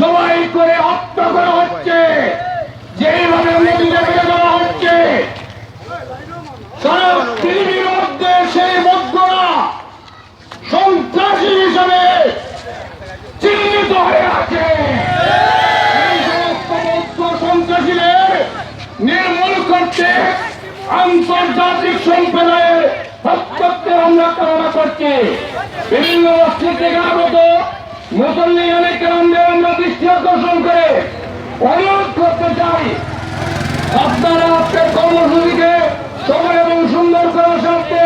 জবাই করে হত্যা করা হচ্ছে। যেইভাবে নদীতে দেওয়া হচ্ছে, সারা পৃথিবীর মধ্যে সেই মধ্যরা সন্ত্রাসী হিসাবে চিহ্নিত হয়ে আছে। নির্মূল করতে আন্তর্জাতিক সম্প্রদায়ের হস্তক্ষেপ আমরা কামনা করছি। বিভিন্ন মসজিদ থেকে অনেক আমাদের আমরা দৃষ্টি আকর্ষণ করে অনুরোধ করতে চাই আপনারা আপনার কর্মসূচিকে সবাই এবং সুন্দর করার স্বার্থে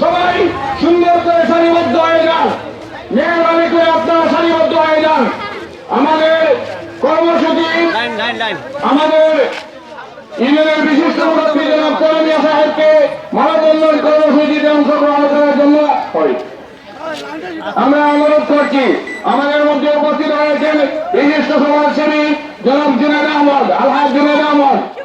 সবাই সুন্দর করে সারিবদ্ধ হয়ে যান। মেহরবানি করে আপনারা সারিবদ্ধ হয়ে যান। আমাদের কর্মসূচি আমাদের ইউনিয়নের বিশিষ্ট মুরব্বী জনাব করমিয়া সাহেবকে মানববন্ধন কর্মসূচিতে অংশগ্রহণ করার জন্য হয়। আমরা অনুরোধ করছি আমাদের মধ্যে উপস্থিত হয়েছেন বিশিষ্ট সমাজসেবী জনাব জুনেদ আহমদ আলহাজ জুনেদ আহমদ।